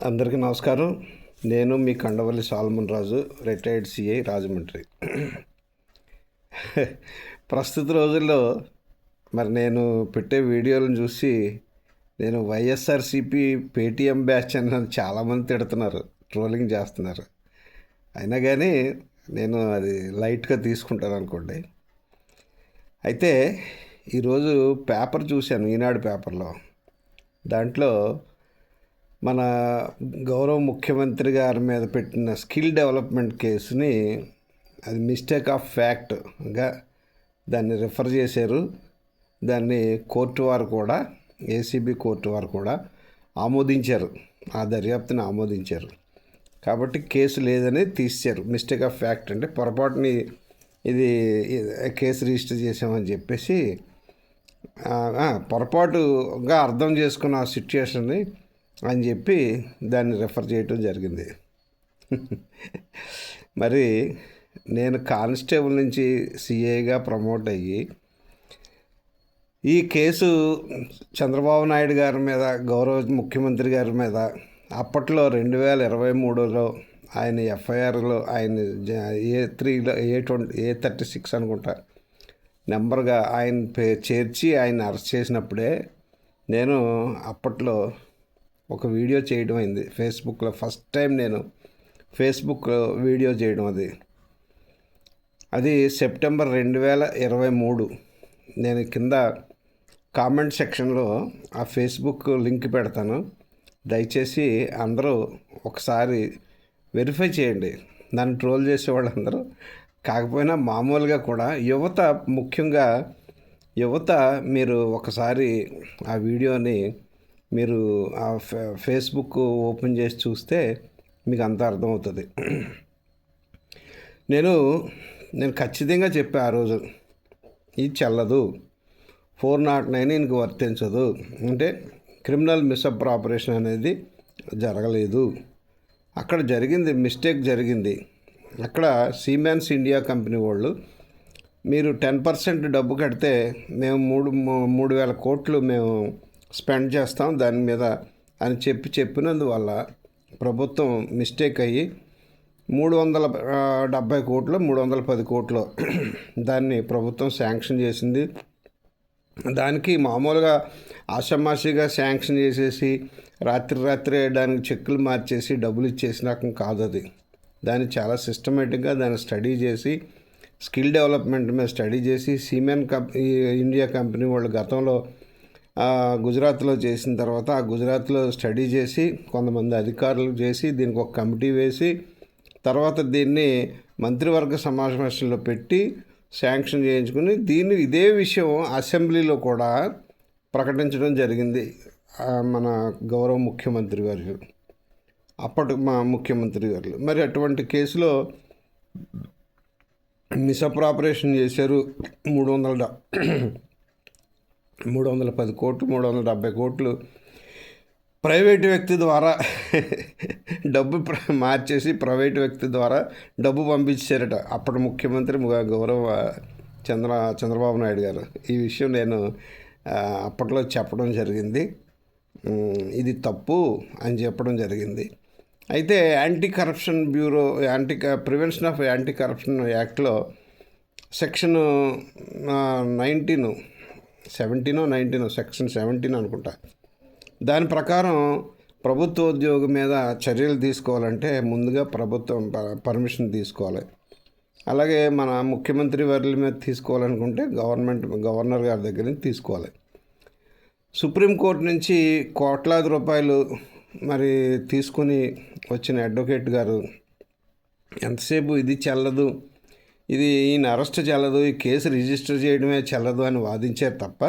అందరికీ నమస్కారం. నేను మీ Kandavalli salmon Raju retired CI Rajahmundry. ప్రస్తుత రోజుల్లో మరి నేను పెట్టే వీడియోలను చూసి నేను వైఎస్ఆర్సిపి పేటిఎం బ్యాచ్ అని నన్ను చాలామంది తిడుతున్నారు ట్రోలింగ్ చేస్తున్నారు. అయినా కానీ నేను అది లైట్గా తీసుకుంటాను అనుకోండి. అయితే ఈరోజు పేపర్ చూశాను ఈనాడు పేపర్లో. దాంట్లో మన గౌరవ ముఖ్యమంత్రి గారి మీద పెట్టిన స్కిల్ డెవలప్మెంట్ కేసుని అది మిస్టేక్ ఆఫ్ ఫ్యాక్ట్గా దాన్ని రిఫర్ చేశారు. దాన్ని కోర్టు వారు కూడా ఏసీబీ కోర్టు వారు కూడా ఆమోదించారు. ఆ దర్యాప్తుని ఆమోదించారు. కాబట్టి కేసు లేదని తీశారు మిస్టేక్ ఆఫ్ ఫ్యాక్ట్ అంటే పొరపాటుని ఇది కేసు రిజిస్టర్ చేసామని చెప్పేసి పొరపాటుగా అర్థం చేసుకున్న ఆ సిచ్యుయేషన్ని అని చెప్పి దాన్ని రెఫర్ చేయటం జరిగింది. మరి నేను కానిస్టేబుల్ నుంచి సిఐగా ప్రమోట్ అయ్యి ఈ కేసు చంద్రబాబు నాయుడు గారి మీద గౌరవ ముఖ్యమంత్రి గారి మీద అప్పట్లో రెండు వేల ఇరవై మూడులో ఆయన ఎఫ్ఐఆర్లో ఆయన ఏ త్రీలో A twenty A thirty six అనుకుంటా నెంబర్గా ఆయన పే చేర్చి ఆయన అరెస్ట్ చేసినప్పుడే నేను అప్పట్లో ఒక వీడియో చేయడం అయింది. ఫేస్బుక్లో ఫస్ట్ టైం నేను ఫేస్బుక్ వీడియో చేయడం అది. అది సెప్టెంబర్ రెండు వేల ఇరవై మూడు. నేను కింద కామెంట్ సెక్షన్లో ఆ ఫేస్బుక్ లింక్ పెడతాను. దయచేసి అందరూ ఒకసారి వెరిఫై చేయండి. నన్ను ట్రోల్ చేసే వాళ్ళందరూ. కాకపోయినా మామూలుగా కూడా యువత ముఖ్యంగా యువత మీరు ఒకసారి ఆ వీడియోని మీరు ఆ ఫే- ఫేస్బుక్ ఓపెన్ చేసి చూస్తే మీకు అంతా అర్థమవుతుంది. నేను నేను ఖచ్చితంగా చెప్పా ఆ రోజు. ఇది చెల్లదు. ఫోర్ నాట్ నైన్ ఇంక వర్తించదు. అంటే క్రిమినల్ మిస్అప్రాపరేషన్ అనేది జరగలేదు. అక్కడ జరిగింది మిస్టేక్ జరిగింది. అక్కడ సీమెన్స్ ఇండియా కంపెనీ వాళ్ళు మీరు టెన్ పర్సెంట్ డబ్బు కడితే మేము మూడు మూ- మూడు వేల కోట్లు మేము స్పెండ్ చేస్తాం. దాని మీద అని చెప్పి చెప్పినందువల్ల ప్రభుత్వం మిస్టేక్ అయ్యి మూడు వందల డెబ్భై కోట్లు మూడు వందల పది కోట్లు దాన్ని ప్రభుత్వం శాంక్షన్ చేసింది. దానికి మామూలుగా ఆషమాషిగా శాంక్షన్ చేసేసి రాత్రి రాత్రి దానికి చెక్కులు మార్చేసి డబ్బులు ఇచ్చేసినాక కాదు అది. దాన్ని చాలా సిస్టమేటిక్గా దాన్ని స్టడీ చేసి స్కిల్ డెవలప్మెంట్ మీద స్టడీ చేసి సిమెన్ కంప్ ఇండియా కంపెనీ వాళ్ళు గతంలో గుజరాత్లో చేసిన తర్వాత ఆ గుజరాత్లో స్టడీ చేసి కొంతమంది అధికారులు చేసి దీనికి ఒక కమిటీ వేసి తర్వాత దీన్ని మంత్రివర్గ సమావేశంలో పెట్టి శాంక్షన్ చేయించుకుని దీన్ని ఇదే విషయం అసెంబ్లీలో కూడా ప్రకటించడం జరిగింది. మన గౌరవ ముఖ్యమంత్రి గారు. అప్పటి మా ముఖ్యమంత్రి గారు. మరి అటువంటి కేసులో మిస్అప్రాపరేషన్ చేశారు మూడు వందల మూడు వందల పది కోట్లు మూడు వందల డెబ్బై కోట్లు. ప్రైవేటు వ్యక్తి ద్వారా డబ్బు ప్ర- మార్చేసి ప్రైవేటు వ్యక్తి ద్వారా డబ్బు పంపించారట. అప్పటి ముఖ్యమంత్రి గౌరవ చంద్ర చంద్రబాబు నాయుడు గారు. ఈ విషయం నేను అప్పట్లో చెప్పడం జరిగింది. ఇది తప్పు అని చెప్పడం జరిగింది. అయితే anti corruption bureau anti prevention of anti corruption యాక్ట్లో సెక్షన్ నైన్టీన్ సెవెంటీనో నైన్టీనో సెక్షన్ సెవెంటీన్ అనుకుంటా. దాని ప్రకారం ప్రభుత్వ ఉద్యోగం మీద చర్యలు తీసుకోవాలంటే ముందుగా ప్రభుత్వం పర్మిషన్ తీసుకోవాలి. అలాగే మన ముఖ్యమంత్రి వర్ల మీద తీసుకోవాలనుకుంటే గవర్నమెంట్ గవర్నర్ గారి దగ్గర నుంచి తీసుకోవాలి. సుప్రీంకోర్టు నుంచి కోట్లాది రూపాయలు మరి తీసుకుని వచ్చిన అడ్వకేట్ గారు ఎంతసేపు ఇది చెల్లదు ఇది ఈయన అరెస్ట్ చెల్లదు ఈ కేసు రిజిస్టర్ చేయడమే చెల్లదు అని వాదించారు తప్ప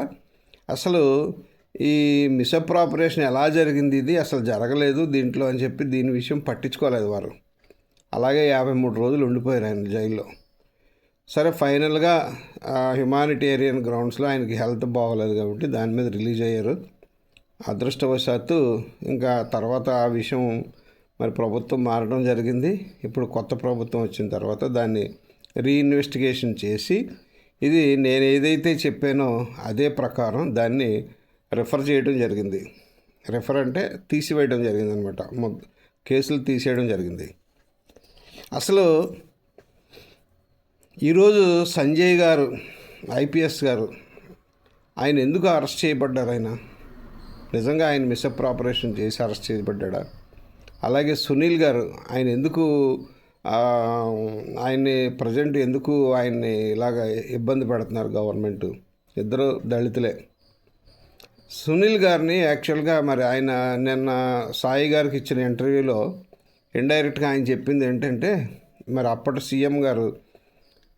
అసలు ఈ మిస్అప్రాపరేషన్ ఎలా జరిగింది ఇది అసలు జరగలేదు దీంట్లో అని చెప్పి దీని విషయం పట్టించుకోలేదు వారు. అలాగే యాభై మూడు రోజులు ఉండిపోయారు ఆయన జైల్లో. సరే ఫైనల్గా హ్యుమానిటేరియన్ గ్రౌండ్స్లో ఆయనకి హెల్త్ బాగోలేదు కాబట్టి దాని మీద రిలీజ్ అయ్యారు. అదృష్టవశాత్తు ఇంకా తర్వాత ఆ విషయం మరి ప్రభుత్వం మారడం జరిగింది. ఇప్పుడు కొత్త ప్రభుత్వం వచ్చిన తర్వాత దాన్ని రీఇన్వెస్టిగేషన్ చేసి ఇది నేను ఏదైతే చెప్పానో అదే ప్రకారం దాన్ని రిఫర్ చేయడం జరిగింది. రిఫర్ అంటే తీసివేయడం జరిగింది అనమాట కేసులు తీసేయడం జరిగింది. అసలు ఈరోజు సంజయ్ గారు ఐపీఎస్ గారు ఆయన ఎందుకు అరెస్ట్ చేయబడ్డారు ఆయన? నిజంగా ఆయన మిస్అప్రాపరేషన్ చేసి అరెస్ట్ చేయబడ్డా అలాగే సునీల్ గారు ఆయన ఎందుకు ఆయన్ని ప్రజెంట్ ఎందుకు ఆయన్ని ఇలాగ ఇబ్బంది పెడుతున్నారు గవర్నమెంట్? ఇద్దరు దళితులే. సునీల్ గారిని యాక్చువల్గా మరి ఆయన నిన్న సాయి గారికి ఇచ్చిన ఇంటర్వ్యూలో ఇండైరెక్ట్గా ఆయన చెప్పింది ఏంటంటే మరి అప్పటి సీఎం గారు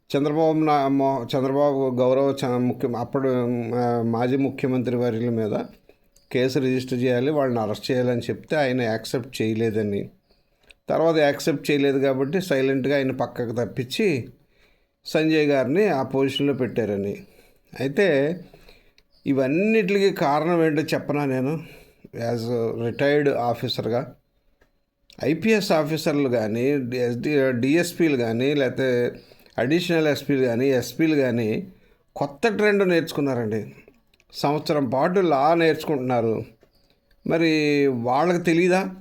చంద్రబాబు నా మో- చంద్రబాబు గౌరవ ముఖ్య అప్పుడు మాజీ ముఖ్యమంత్రి వర్యుల మీద కేసు రిజిస్టర్ చేయాలి వాళ్ళని అరెస్ట్ చేయాలని చెప్తే ఆయన యాక్సెప్ట్ చేయలేదని తర్వాత యాక్సెప్ట్ చేయలేదు కాబట్టి సైలెంట్గా ఆయన పక్కకు తప్పించి సంజయ్ గారిని ఆ పొజిషన్లో పెట్టారని. అయితే ఇవన్నిటికి కారణం ఏంటో చెప్పనా నేను? యాజ్ రిటైర్డ్ ఆఫీసర్గా ఐపీఎస్ ఆఫీసర్లు కానీ ఎస్డి డిఎస్పీలు కానీ లేకపోతే అడిషనల్ ఎస్పీలు కానీ ఎస్పీలు కానీ కొత్త ట్రెండ్ నేర్చుకున్నారండి. సంవత్సరం పాటు లా నేర్చుకుంటున్నారు. మరి వాళ్ళకి తెలీదా?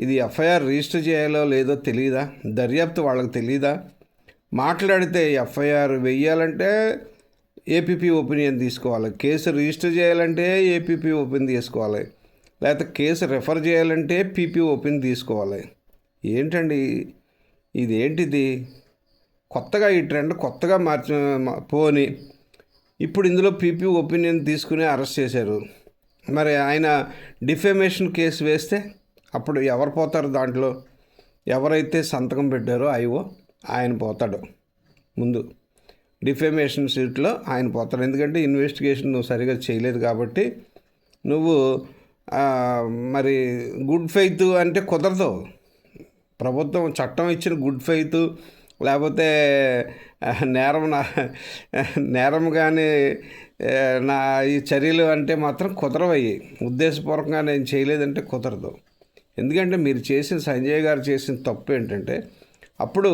ఇది ఎఫ్ఐఆర్ రిజిస్టర్ చేయాలో లేదో తెలియదా దర్యాప్తు వాళ్ళకి తెలియదా మాట్లాడితే ఎఫ్ఐఆర్ వెయ్యాలంటే ఏపీపీ ఒపీనియన్ తీసుకోవాలి. కేసు రిజిస్టర్ చేయాలంటే ఏపీపీ ఒపీనియన్ తీసుకోవాలి. లేకపోతే కేసు రెఫర్ చేయాలంటే పీపీ ఒపీనియన్ తీసుకోవాలి. ఏంటండి? ఇది ఏంటిది కొత్తగా ఈ ట్రెండ్ కొత్తగా మార్చి పోని. ఇప్పుడు ఇందులో పీపీ ఒపీనియన్ తీసుకుని అరెస్ట్ చేశారు. మరి ఆయన డిఫెమేషన్ కేసు వేస్తే? అప్పుడు ఎవరు పోతారు దాంట్లో? ఎవరైతే సంతకం పెట్టారో ఐఓ ఆయన పోతాడు. ముందు డిఫెమేషన్ సీట్లో ఆయన పోతాడు. ఎందుకంటే ఇన్వెస్టిగేషన్ నువ్వు సరిగా చేయలేదు కాబట్టి నువ్వు మరి గుడ్ ఫెయిత్ అంటే కుదరదు. ప్రభుత్వం చట్టం ఇచ్చిన గుడ్ ఫెయిత్ లేకపోతే నేరం నా నేరం కానీ నా ఈ చర్యలు అంటే మాత్రం కుదరవయ్యి. ఉద్దేశపూర్వకంగా నేను చేయలేదంటే కుదరదు. ఎందుకంటే మీరు చేసిన సంజయ్ గారు చేసిన తప్పు ఏంటంటే అప్పుడు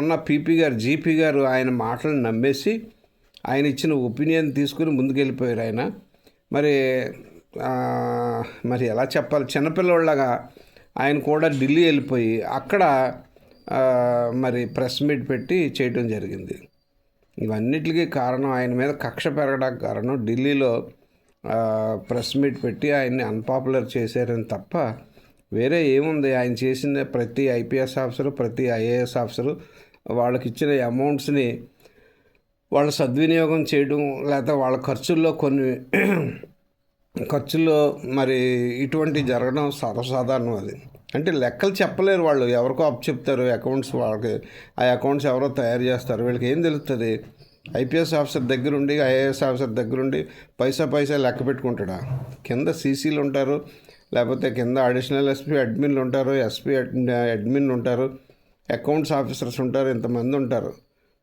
ఉన్న పీపీ గారు జీపీ గారు ఆయన మాటలను నమ్మేసి ఆయన ఇచ్చిన ఒపీనియన్ తీసుకుని ముందుకెళ్ళిపోయారు ఆయన. మరి మరి ఎలా చెప్పాలి? చిన్నపిల్లలాగా ఆయన కూడా ఢిల్లీ వెళ్ళిపోయి అక్కడ మరి ప్రెస్ మీట్ పెట్టి చేయటం జరిగింది. ఇవన్నిటికీ కారణం ఆయన మీద కక్ష పెరగడానికి కారణం ఢిల్లీలో ప్రెస్ మీట్ పెట్టి ఆయన్ని అన్పాపులర్ చేశారని తప్ప వేరే ఏముంది? ఆయన చేసిన ప్రతి ఐపీఎస్ ఆఫీసరు ప్రతి ఐఏఎస్ ఆఫీసరు వాళ్ళకి ఇచ్చిన అమౌంట్స్ని వాళ్ళ సద్వినియోగం చేయడం లేకపోతే వాళ్ళ ఖర్చుల్లో కొన్ని ఖర్చుల్లో మరి ఇటువంటి జరగడం సర్వసాధారణం అది. అంటే లెక్కలు చెప్పలేరు వాళ్ళు. ఎవరికో అప్ చెప్తారు అకౌంట్స్ వాళ్ళకి ఆ అకౌంట్స్ ఎవరో తయారు చేస్తారు. వీళ్ళకి ఏం తెలుస్తుంది ఐపీఎస్ ఆఫీసర్ దగ్గరుండి ఐఏఎస్ ఆఫీసర్ దగ్గరుండి పైసా పైసా లెక్క పెట్టుకుంటాడా? కింద సీసీలు ఉంటారు లేకపోతే కింద అడిషనల్ ఎస్పీ అడ్మిన్లు ఉంటారు ఎస్పీ అడ్మిన్ ఉంటారు అకౌంట్స్ ఆఫీసర్స్ ఉంటారు ఇంతమంది ఉంటారు.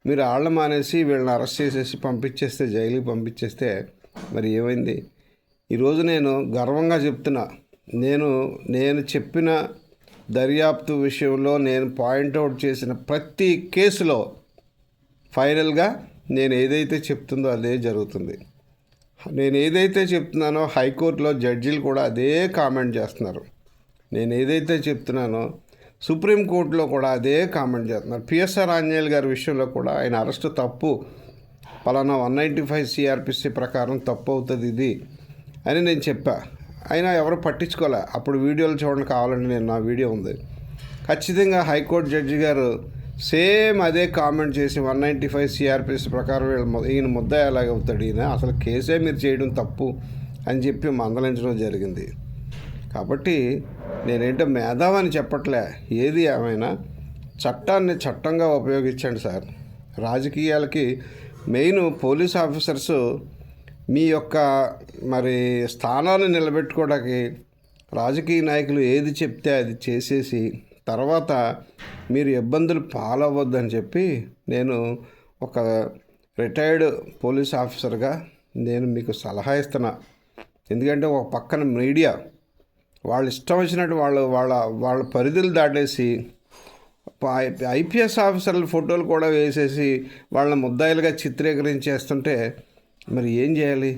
మీరు ఆళ్ళ మానేసి వీళ్ళని అరెస్ట్ చేసేసి పంపించేస్తే జైలుకి పంపించేస్తే మరి ఏమైంది? ఈరోజు నేను గర్వంగా చెప్తున్నా. నేను నేను చెప్పిన దర్యాప్తు విషయంలో నేను పాయింట్అవుట్ చేసిన ప్రతి కేసులో ఫైనల్గా నేను ఏదైతే చెప్తుందో అదే జరుగుతుంది. నేను ఏదైతే చెప్తున్నానో హైకోర్టులో జడ్జీలు కూడా అదే కామెంట్ చేస్తున్నారు. నేను ఏదైతే చెప్తున్నానో సుప్రీంకోర్టులో కూడా అదే కామెంట్ చేస్తున్నారు. పిఎస్ఆర్ ఆంజనేయులు గారి విషయంలో కూడా ఆయన అరెస్ట్ తప్పు. పలానా వన్ నైంటీ ఫైవ్ సిఆర్పిసి ప్రకారం తప్పు అవుతుంది ఇది అని నేను చెప్పా. అయినా ఎవరు పట్టించుకోలే. అప్పుడు వీడియోలు చూడండి కావాలంటే నేను నా వీడియో ఉంది. ఖచ్చితంగా హైకోర్టు జడ్జి గారు సేమ్ అదే కామెంట్ చేసి వన్ నైంటీ ఫైవ్ సిఆర్పిఎస్ ప్రకారం ఈయన ముద్ద ఎలాగవుతాడు ఈయన? అసలు కేసే మీరు చేయడం తప్పు అని చెప్పి మందలించడం జరిగింది. కాబట్టి నేనేంటో మేధావని చెప్పట్లే. ఏది ఏమైనా చట్టాన్ని చట్టంగా ఉపయోగించండి సార్. రాజకీయాలకి మెయిన్ పోలీస్ ఆఫీసర్స్ మీ యొక్క మరి స్థానాన్ని నిలబెట్టుకోవడానికి రాజకీయ నాయకులు ఏది చెప్తే అది చేసేసి తర్వాత మీరు ఇబ్బందులు పాలవద్దని చెప్పి నేను ఒక రిటైర్డ్ పోలీస్ ఆఫీసర్గా నేను మీకు సలహా ఇస్తున్నా. ఎందుకంటే ఒక పక్కన మీడియా వాళ్ళు ఇష్టం వచ్చినట్టు వాళ్ళు వాళ్ళ వాళ్ళ పరిధులు దాటేసి ఐపీఎస్ ఆఫీసర్ల ఫోటోలు కూడా వేసేసి వాళ్ళని ముద్దాయిలుగా చిత్రీకరించేస్తుంటే మరి ఏం చేయాలి?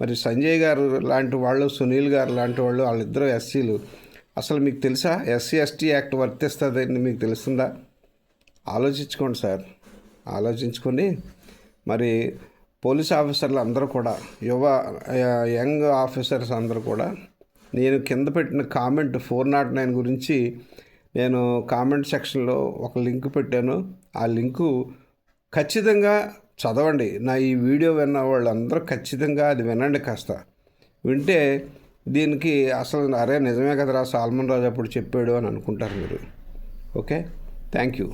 మరి సంజయ్ గారు లాంటి వాళ్ళు సునీల్ గారు లాంటి వాళ్ళు వాళ్ళిద్దరూ ఎస్సీలు. అసలు మీకు తెలుసా? ఎస్సీ ఎస్టీ యాక్ట్ వర్తిస్తుందని మీకు తెలుస్తుందా? ఆలోచించుకోండి సార్. ఆలోచించుకొని మరి పోలీస్ ఆఫీసర్లు అందరూ కూడా యువ యంగ్ ఆఫీసర్స్ అందరూ కూడా నేను కింద పెట్టిన కామెంట్ ఫోర్ నాట్ నైన్ గురించి నేను కామెంట్ సెక్షన్లో ఒక లింక్ పెట్టాను. ఆ లింకు ఖచ్చితంగా చదవండి. నా ఈ వీడియో విన్న వాళ్ళందరూ ఖచ్చితంగా అది వినండి కాస్త. వింటే దీనికి అసలు అరే నిజమే కదరా సాల్మన్ రాజు అప్పుడు చెప్పాడు అని అనుకుంటారు మీరు. ఓకే? Thank you.